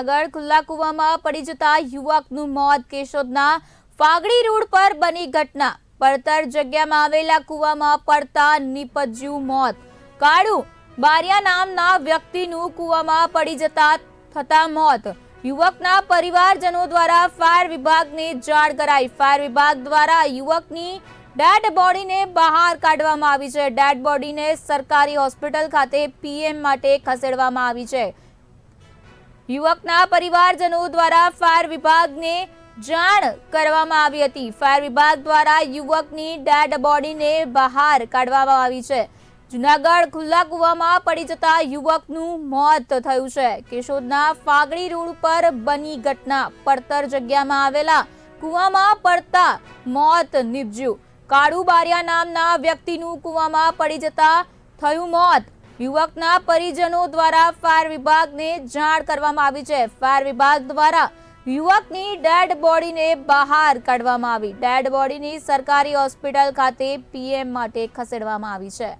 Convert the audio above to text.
આગળ ખુલ્લા કુવામાં પડી જતા યુવકનું મોત. કેશોદના ફાગડી રોડ પર બની ઘટના. પડતર જગ્યામાં આવેલા કૂવામાં પડતા નિપજ્યું મોત. કાળુ બારિયા નામના વ્યક્તિનું કૂવામાં પડી જતા થતા મોત. યુવકના પરિવારજનો દ્વારા ફાયર વિભાગને જાણ કરાઈ. ફાયર વિભાગ દ્વારા યુવકની ડેડ બોડીને બહાર કાઢવામાં આવી છે. ડેડ બોડીને સરકારી હોસ્પિટલ ખાતે પીએમ માટે ખસેડવામાં આવી છે. યુવકના પરિવારજનો દ્વારા ફાયર વિભાગને જાણ કરવામાં આવી હતી. ફાયર વિભાગ દ્વારા યુવકની ડેડ બોડીને બહાર કાઢવામાં આવી છે. જુનાગઢ ખુલ્લા કૂવામાં પડી જતા યુવકનું મોત થયું છે. કેશોદના ફાગડી રોડ પર બની ઘટના. પડતર જગ્યામાં આવેલા કૂવામાં પડતા મોત નીપજ્યું. કાળુ બારિયા નામના વ્યક્તિનું કૂવામાં પડી જતા થયું મોત. યુવકના પરિજનો દ્વારા ફાયર વિભાગને જાણ કરવામાં આવી છે. ફાયર વિભાગ દ્વારા યુવકની ડેડ બોડીને બહાર કાઢવામાં આવી. ડેડ બોડીની સરકારી હોસ્પિટલ ખાતે પીએમ માટે ખસેડવામાં આવી છે.